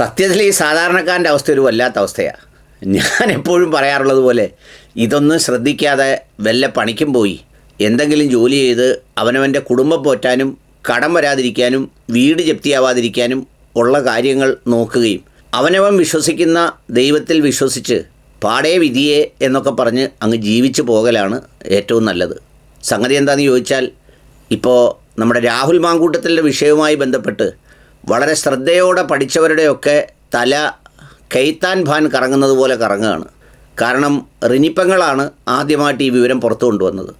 സത്യത്തിൽ ഈ സാധാരണക്കാരന്റെ അവസ്ഥ ഒരു വല്ലാത്ത അവസ്ഥയാണ് ഞാൻ എപ്പോഴും പറയാറുള്ളത് പോലെ ഇതൊന്നും ശ്രദ്ധിക്കാതെ വല്ല പണിക്കും പോയി. എന്തെങ്കിലും ജോലി ചെയ്ത് അവനവന്റെ കുടുംബം പോറ്റാനും കടം വരാതിരിക്കാനും വീട് ജപ്തിയാവാതിരിക്കാനും ഉള്ള കാര്യങ്ങൾ നോക്കുകയും അവനവൻ വിശ്വസിക്കുന്ന ദൈവത്തിൽ വിശ്വസിച്ച് പാടേ വിധിയെ എന്നൊക്കെ പറഞ്ഞ് അങ്ങ് ജീവിച്ചു പോകലാണ് ഏറ്റവും നല്ലത്. സംഗതി എന്താണെന്ന് ചോദിച്ചാൽ ഇപ്പോൾ നമ്മുടെ രാഹുൽ മാങ്കൂട്ടത്തിന്റെ വിഷയവുമായി ബന്ധപ്പെട്ട് വളരെ ശ്രദ്ധയോടെ പഠിച്ചവരുടെയൊക്കെ തല കെയ്ത്താൻ ഭാൻ കറങ്ങുന്നത് പോലെ കറങ്ങുകയാണ്. കാരണം റിനിപ്പങ്ങളാണ് ആദ്യമായിട്ട് ഈ വിവരം പുറത്തു കൊണ്ടുവന്നത്.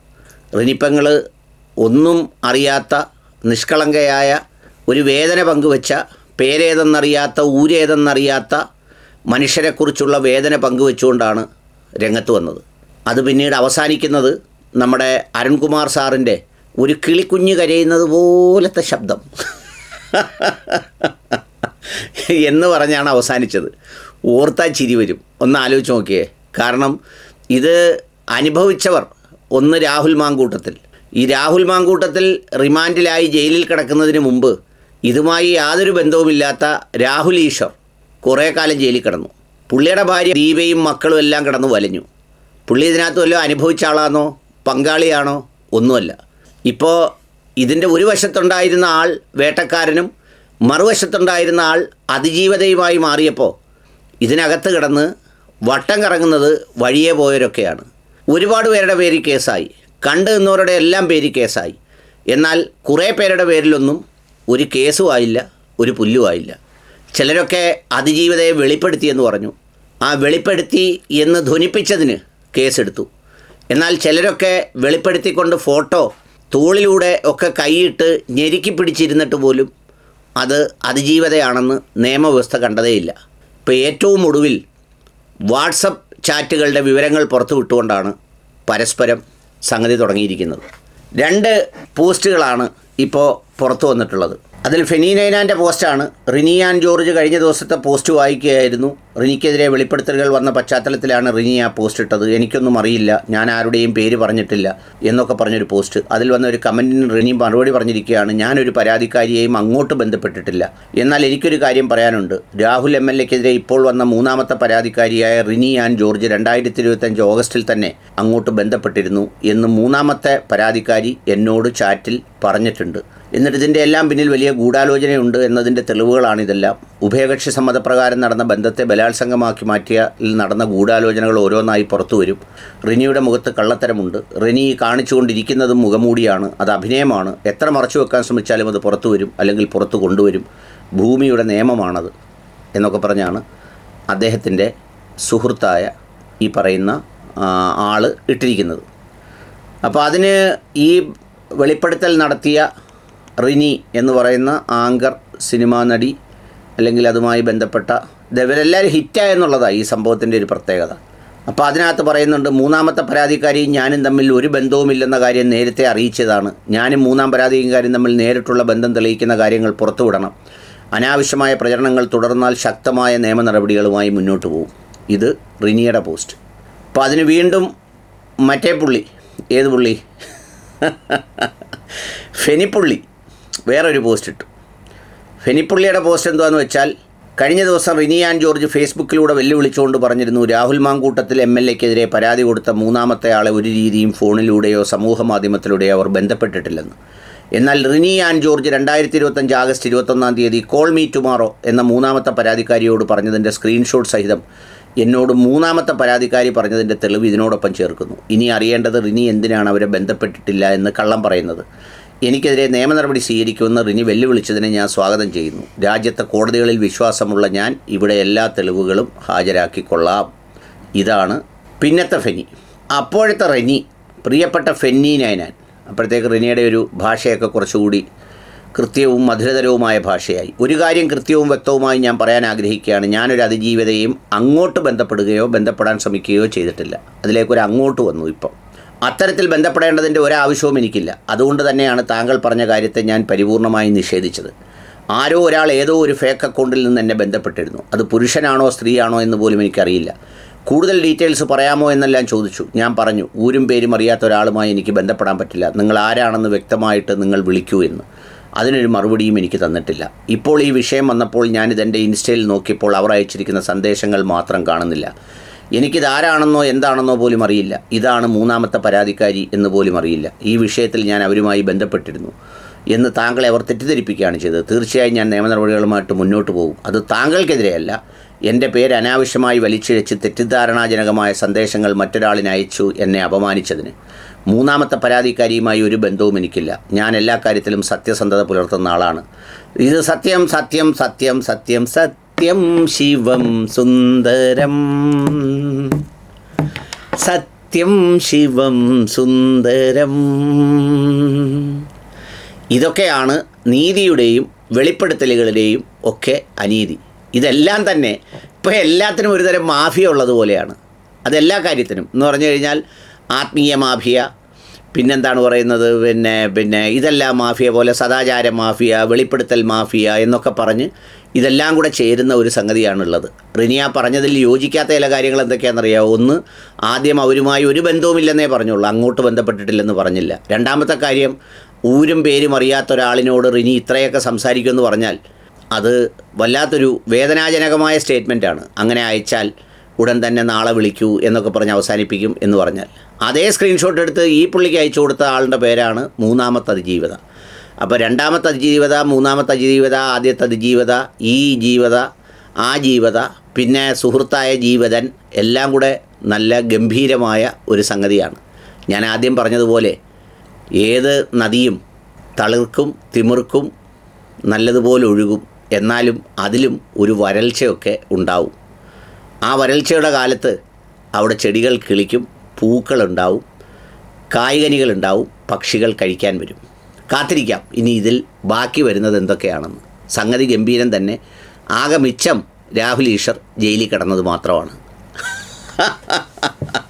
റിനിപ്പങ്ങൾ ഒന്നും അറിയാത്ത നിഷ്കളങ്കയായ ഒരു വേദന പങ്കുവച്ച പേരേതെന്നറിയാത്ത ഊരേതെന്നറിയാത്ത മനുഷ്യരെക്കുറിച്ചുള്ള വേദന പങ്കുവെച്ചുകൊണ്ടാണ് രംഗത്ത് വന്നത്. അത് പിന്നീട് അവസാനിക്കുന്നത് നമ്മുടെ അരുൺകുമാർ സാറിന്റെ ഒരു കിളിക്കുഞ്ഞ് കരയുന്നത് പോലത്തെ ശബ്ദം. എന്ന് പറഞ്ഞാണ് അവസാനിച്ചത്. ഓർത്താൽ ചിരി വരും. ഒന്ന് ആലോചിച്ച് നോക്കിയേ. കാരണം ഇത് അനുഭവിച്ചവർ. ഒന്ന് രാഹുൽ മാങ്കൂട്ടത്തിൽ. ഈ രാഹുൽ മാങ്കൂട്ടത്തിൽ റിമാൻഡിലായി ജയിലിൽ കിടക്കുന്നതിന് മുമ്പ് ഇതുമായി യാതൊരു ബന്ധവുമില്ലാത്ത രാഹുൽ ഈശ്വർ കുറേ കാലം ജയിലിൽ കിടന്നു. പുള്ളിയുടെ ഭാര്യ ദീപയും മക്കളും എല്ലാം കിടന്നു വലഞ്ഞു. പുള്ളി ഇതിനകത്ത് വല്ലതും അനുഭവിച്ച ആളാണോ പങ്കാളിയാണോ? ഒന്നുമല്ല. ഇപ്പോൾ ഇതിന്റെ ഒരു വശത്തുണ്ടായിരുന്ന ആൾ വേട്ടക്കാരനും മറുവശത്തുണ്ടായിരുന്ന ആൾ അതിജീവതയുമായി മാറിയപ്പോൾ ഇതിനകത്ത് കിടന്ന് വട്ടം കറങ്ങുന്നത് വഴിയെ പോയവരൊക്കെയാണ്. ഒരുപാട് പേരുടെ പേര് കേസായി. കണ്ടു നിന്നവരുടെ എല്ലാം പേര് കേസായി. എന്നാൽ കുറേ പേരുടെ പേരിലൊന്നും ഒരു കേസും ആയില്ല ഒരു പുല്ലും ആയില്ല. ചിലരൊക്കെ അതിജീവിതയെ വെളിപ്പെടുത്തിയെന്ന് പറഞ്ഞു. ആ വെളിപ്പെടുത്തി എന്ന് ധ്വനിപ്പിച്ചതിന് കേസെടുത്തു. എന്നാൽ ചിലരൊക്കെ വെളിപ്പെടുത്തിക്കൊണ്ട് ഫോട്ടോ തോളിലൂടെ ഒക്കെ കൈയിട്ട് ഞെരുക്കി പിടിച്ചിരുന്നിട്ട് പോലും അത് അതിജീവതയാണെന്ന് നിയമവ്യവസ്ഥ കണ്ടതേയില്ല. ഇപ്പോൾ ഏറ്റവും ഒടുവിൽ വാട്സപ്പ് ചാറ്റുകളുടെ വിവരങ്ങൾ പുറത്തു വിട്ടുകൊണ്ടാണ് പരസ്പരം സംഗതി തുടങ്ങിയിരിക്കുന്നത്. രണ്ട് പോസ്റ്റുകളാണ് ഇപ്പോൾ പുറത്തു വന്നിട്ടുള്ളത്. അതിൽ ഫെനി നൈനാന്റെ പോസ്റ്റാണ്. റിനി ആൻഡ് ജോർജ് കഴിഞ്ഞ ദിവസത്തെ പോസ്റ്റ് വായിക്കുകയായിരുന്നു. റിനിക്കെതിരെ വെളിപ്പെടുത്തലുകൾ വന്ന പശ്ചാത്തലത്തിലാണ് റിനി ആ പോസ്റ്റ് ഇട്ടത്. എനിക്കൊന്നും അറിയില്ല. ഞാൻ ആരുടെയും പേര് പറഞ്ഞിട്ടില്ല എന്നൊക്കെ പറഞ്ഞൊരു പോസ്റ്റ്. അതിൽ വന്ന ഒരു കമന്റിന് റിനി മറുപടി പറഞ്ഞിരിക്കുകയാണ് ഞാനൊരു പരാതിക്കാരിയെയും അങ്ങോട്ട് ബന്ധപ്പെട്ടിട്ടില്ല. എന്നാൽ എനിക്കൊരു കാര്യം പറയാനുണ്ട്. രാഹുൽ എം എൽ എക്കെതിരെ ഇപ്പോൾ വന്ന മൂന്നാമത്തെ പരാതിക്കാരിയായ റിനി ആൻ ജോർജ് രണ്ടായിരത്തി ഇരുപത്തഞ്ച് ഓഗസ്റ്റിൽ തന്നെ അങ്ങോട്ട് ബന്ധപ്പെട്ടിരുന്നു എന്ന് മൂന്നാമത്തെ പരാതിക്കാരി എന്നോട് ചാറ്റിൽ പറഞ്ഞിട്ടുണ്ട്. എന്നിട്ട് ഇതിന്റെ എല്ലാം പിന്നിൽ വലിയ ഗൂഢാലോചനയുണ്ട് എന്നതിന്റെ തെളിവുകളാണിതെല്ലാം. ഉഭയകക്ഷി സമ്മതപ്രകാരം നടന്ന ബന്ധത്തെ ബലാത്സംഗമാക്കി മാറ്റിയതിൽ നടന്ന ഗൂഢാലോചനകൾ ഓരോന്നായി പുറത്തു വരും. റിനിയുടെ മുഖത്ത് കള്ളത്തരമുണ്ട്. റിനി കാണിച്ചുകൊണ്ടിരിക്കുന്നതും മുഖമൂടിയാണ്. അത് അഭിനയമാണ്. എത്ര മറച്ചു വെക്കാൻ ശ്രമിച്ചാലും അത് പുറത്തു വരും അല്ലെങ്കിൽ പുറത്തു കൊണ്ടുവരും. ഭൂമിയുടെ നിയമമാണത് എന്നൊക്കെ പറഞ്ഞാണ് അദ്ദേഹത്തിന്റെ സുഹൃത്തായ ഈ പറയുന്ന ആൾ ഇട്ടിരിക്കുന്നത്. അപ്പോൾ അതിന് ഈ വെളിപ്പെടുത്തൽ നടത്തിയ റിനി എന്ന് പറയുന്ന ആങ്കർ സിനിമാ നടി അല്ലെങ്കിൽ അതുമായി ബന്ധപ്പെട്ട ഇവരെല്ലാവരും ഹിറ്റായെന്നുള്ളതാണ് ഈ സംഭവത്തിന്റെ ഒരു പ്രത്യേകത. അപ്പോൾ അതിനകത്ത് പറയുന്നുണ്ട് മൂന്നാമത്തെ പരാതിക്കാരിയും ഞാനും തമ്മിൽ ഒരു ബന്ധവുമില്ലെന്ന കാര്യം നേരത്തെ അറിയിച്ചതാണ്. ഞാനും മൂന്നാം പരാതിക്കാരും തമ്മിൽ നേരിട്ടുള്ള ബന്ധം തെളിയിക്കുന്ന കാര്യങ്ങൾ പുറത്തുവിടണം. അനാവശ്യമായ പ്രചരണങ്ങൾ തുടർന്നാൽ ശക്തമായ നിയമ നടപടികളുമായി മുന്നോട്ട് പോകും ഇത് റിനിയുടെ പോസ്റ്റ്. അപ്പോൾ അതിന് വീണ്ടും മറ്റേ പുള്ളി ഏത് പുള്ളി? ഫെനിപ്പുള്ളി. വേറൊരു പോസ്റ്റ് ഇട്ടു. ഫെനിപ്പുള്ളിയുടെ പോസ്റ്റ് എന്താണെന്ന് വെച്ചാൽ കഴിഞ്ഞ ദിവസം റിനിയാൻ ജോർജ് ഫേസ്ബുക്കിലൂടെ വെല്ലുവിളിച്ചുകൊണ്ട് പറഞ്ഞിരുന്നു രാഹുൽ മാങ്കൂട്ടത്തിൽ എം എൽ എക്കെതിരെ പരാതി കൊടുത്ത മൂന്നാമത്തെ ആളെ ഒരു രീതിയും ഫോണിലൂടെയോ സമൂഹ മാധ്യമത്തിലൂടെയോ അവർ ബന്ധപ്പെട്ടിട്ടില്ലെന്ന്. എന്നാൽ റിനി ആൻഡ് ജോർജ് രണ്ടായിരത്തി ഇരുപത്തഞ്ച് ആഗസ്റ്റ് ഇരുപത്തൊന്നാം തീയതി കോൾ മീ ടുമാറോ എന്ന മൂന്നാമത്തെ പരാതിക്കാരിയോട് പറഞ്ഞതിന്റെ സ്ക്രീൻഷോട്ട് സഹിതം എന്നോട് മൂന്നാമത്തെ പരാതിക്കാരി പറഞ്ഞതിന്റെ തെളിവ് ഇതിനോടൊപ്പം ചേർക്കുന്നു. ഇനി അറിയേണ്ടത് റിനി എന്തിനാണ് അവരെ ബന്ധപ്പെട്ടിട്ടില്ല എന്ന് കള്ളം പറയുന്നത്. എനിക്കെതിരെ നിയമ നടപടി സ്വീകരിക്കുമെന്ന് റിനി വെല്ലുവിളിച്ചതിനെ ഞാൻ സ്വാഗതം ചെയ്യുന്നു. രാജ്യത്തെ കോടതികളിൽ വിശ്വാസമുള്ള ഞാൻ ഇവിടെ എല്ലാ തെളിവുകളും ഹാജരാക്കിക്കൊള്ളാം. ഇതാണ് പിന്നത്തെ ഫെനി അപ്പോഴത്തെ റെനി പ്രിയപ്പെട്ട ഫെന്നി ഞാൻ അപ്പോഴത്തേക്ക് റിനിയുടെ ഒരു ഭാഷയൊക്കെ കുറച്ചുകൂടി കൃത്യവും മധുരതരവുമായ ഭാഷയായി. ഒരു കാര്യം കൃത്യവും വ്യക്തവുമായി ഞാൻ പറയാൻ ആഗ്രഹിക്കുകയാണ്. ഞാനൊരു അതിജീവിതയും അങ്ങോട്ട് ബന്ധപ്പെടുകയോ ബന്ധപ്പെടാൻ ശ്രമിക്കുകയോ ചെയ്തിട്ടില്ല. അതിലേക്കൊരു അങ്ങോട്ട് വന്നു ഇപ്പം. അത്തരത്തിൽ ബന്ധപ്പെടേണ്ടതിന്റെ ഒരാവശ്യവും എനിക്കില്ല. അതുകൊണ്ട് തന്നെയാണ് താങ്കൾ പറഞ്ഞ കാര്യത്തെ ഞാൻ പരിപൂർണമായി നിഷേധിച്ചത്. ആരോ ഒരാൾ ഏതോ ഒരു ഫേക്ക് അക്കൗണ്ടിൽ നിന്ന് എന്നെ ബന്ധപ്പെട്ടിരുന്നു. അത് പുരുഷനാണോ സ്ത്രീയാണോ എന്ന് പോലും എനിക്കറിയില്ല. കൂടുതൽ ഡീറ്റെയിൽസ് പറയാമോ എന്നെല്ലാം ചോദിച്ചു. ഞാൻ പറഞ്ഞു ഊരും പേരും അറിയാത്ത ഒരാളുമായി എനിക്ക് ബന്ധപ്പെടാൻ പറ്റില്ല. നിങ്ങൾ ആരാണെന്ന് വ്യക്തമായിട്ട് നിങ്ങൾ വിളിക്കൂ എന്ന്. അതിനൊരു മറുപടിയും എനിക്ക് തന്നിട്ടില്ല. ഇപ്പോൾ ഈ വിഷയം വന്നപ്പോൾ ഞാനിതെന്റെ ഇൻസ്റ്റയിൽ നോക്കിയപ്പോൾ അവർ അയച്ചിരിക്കുന്ന സന്ദേശങ്ങൾ മാത്രം കാണുന്നില്ല. എനിക്കിതാരാണെന്നോ എന്താണെന്നോ പോലും അറിയില്ല. ഇതാണ് മൂന്നാമത്തെ പരാതിക്കാരി എന്ന് പോലും അറിയില്ല. ഈ വിഷയത്തിൽ ഞാൻ അവരുമായി ബന്ധപ്പെട്ടിരുന്നു എന്ന് താങ്കളെ അവർ തെറ്റിദ്ധരിപ്പിക്കുകയാണ് ചെയ്തത്. തീർച്ചയായും ഞാൻ നിയമ നടപടികളുമായിട്ട് മുന്നോട്ട് പോകും. അത് താങ്കൾക്കെതിരെയല്ല. എന്റെ പേര് അനാവശ്യമായി വലിച്ചിഴച്ച് തെറ്റിദ്ധാരണാജനകമായ സന്ദേശങ്ങൾ മറ്റൊരാളിന് അയച്ചു എന്നെ അപമാനിച്ചതിന്. മൂന്നാമത്തെ പരാതിക്കാരിയുമായി ഒരു ബന്ധവും എനിക്കില്ല. ഞാൻ എല്ലാ കാര്യത്തിലും സത്യസന്ധത പുലർത്തുന്ന ആളാണ്. ഇത് സത്യം സത്യം സത്യം സത്യം സത്യം ശിവം സുന്ദരം. സത്യം ശിവം സുന്ദരം. ഇതൊക്കെയാണ് നീതിയുടെയും വെളിപ്പെടുത്തലുകളുടെയും ഒക്കെ അനീതി. ഇതെല്ലാം തന്നെ ഇപ്പോൾ എല്ലാത്തിനും ഒരുതരം മാഫിയ ഉള്ളതുപോലെയാണ് അതെല്ലാ കാര്യത്തിനും. എന്ന് പറഞ്ഞു കഴിഞ്ഞാൽ ആത്മീയ മാഫിയ പിന്നെന്താണ് പറയുന്നത്? പിന്നെ പിന്നെ ഇതെല്ലാം മാഫിയ പോലെ സദാചാര മാഫിയ വെളിപ്പെടുത്തൽ മാഫിയ എന്നൊക്കെ പറഞ്ഞ് ഇതെല്ലാം കൂടെ ചേരുന്ന ഒരു സംഗതിയാണുള്ളത്. റിനിയ പറഞ്ഞതിൽ യോജിക്കാത്ത ചില കാര്യങ്ങൾ എന്തൊക്കെയാണെന്നറിയാമോ ഒന്ന് ആദ്യം അവരുമായി ഒരു ബന്ധവുമില്ലെന്നേ പറഞ്ഞുള്ളൂ. അങ്ങോട്ട് ബന്ധപ്പെട്ടിട്ടില്ലെന്ന് പറഞ്ഞില്ല. രണ്ടാമത്തെ കാര്യം ഊരും പേരും അറിയാത്ത ഒരാളിനോട് റിനി ഇത്രയൊക്കെ സംസാരിക്കുമെന്ന് പറഞ്ഞാൽ അത് വല്ലാത്തൊരു വേദനാജനകമായ സ്റ്റേറ്റ്മെന്റാണ് അങ്ങനെ അയച്ചാൽ ഉടൻ തന്നെ നാളെ വിളിക്കൂ എന്നൊക്കെ പറഞ്ഞ് അവസാനിപ്പിക്കും എന്ന് പറഞ്ഞാൽ. അതേ സ്ക്രീൻഷോട്ട് എടുത്ത് ഈ പുള്ളിക്ക് അയച്ചു കൊടുത്ത ആളുടെ പേരാണ് മൂന്നാമത്തെ അതിജീവത. അപ്പോൾ രണ്ടാമത്തെ അതിജീവത മൂന്നാമത്തെ അതിജീവത ആദ്യത്തെ അതിജീവത ഈ ജീവത ആ ജീവത പിന്നെ സുഹൃത്തായ ജീവതൻ എല്ലാം കൂടെ നല്ല ഗംഭീരമായ ഒരു സംഗതിയാണ്. ഞാൻ ആദ്യം പറഞ്ഞതുപോലെ ഏത് നദിയും തളിർക്കും തിമിർക്കും നല്ലതുപോലെ ഒഴുകും എന്നാലും അതിലും ഒരു വരൾച്ചയൊക്കെ ഉണ്ടാവും. ആ വരൾച്ചയുടെ കാലത്ത് അവിടെ ചെടികൾ കിളിക്കും പൂക്കളുണ്ടാവും കായ്കനികളുണ്ടാവും പക്ഷികൾ കഴിക്കാൻ വരും. കാത്തിരിക്കാം. ഇനി ഇതിൽ ബാക്കി വരുന്നത് എന്തൊക്കെയാണെന്ന്. സംഗതി ഗംഭീരം തന്നെ. ആകെ മിച്ചം രാഹുൽ ഈശ്വർ ജയിലിൽ കിടന്നത് മാത്രമാണ്.